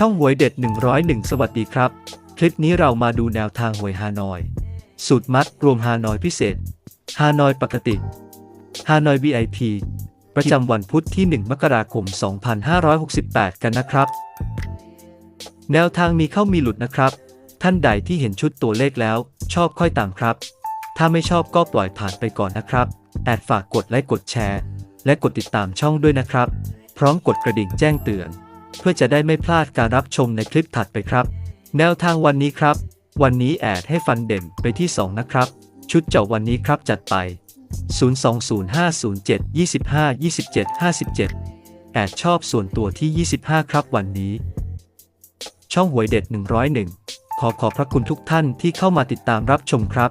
ช่องหวยเด็ด 101 สวัสดีครับ คลิปนี้เรามาดูแนวทางหวยฮานอย สูตรมัดรวมฮานอยพิเศษ ฮานอยปกติ ฮานอย VIP ประจำวันพุธที่ 1 มกราคม 2568 กันนะครับ แนวทางมีเข้ามีหลุดนะครับ ท่านใดที่เห็นชุดตัวเลขแล้ว ชอบค่อยตามครับ ถ้าไม่ชอบก็ปล่อยผ่านไปก่อนนะครับแอดฝากกดไลค์กดแชร์ และกดติดตามช่องด้วยนะครับ พร้อมกดกระดิ่งแจ้งเตือน เพื่อจะได้ไม่พลาดการรับชมในคลิปถัดไปครับ แนวทางวันนี้ครับ วันนี้แอดให้ฟันเด่นไปที่ 2 นะครับ ชุดเจาะวันนี้ครับจัดไป 02050725257แอดชอบส่วนตัวที่ 25 ครับวันนี้ ช่องหวยเด็ด 101 ขอขอบพระคุณทุกท่านที่เข้ามาติดตามรับชมครับ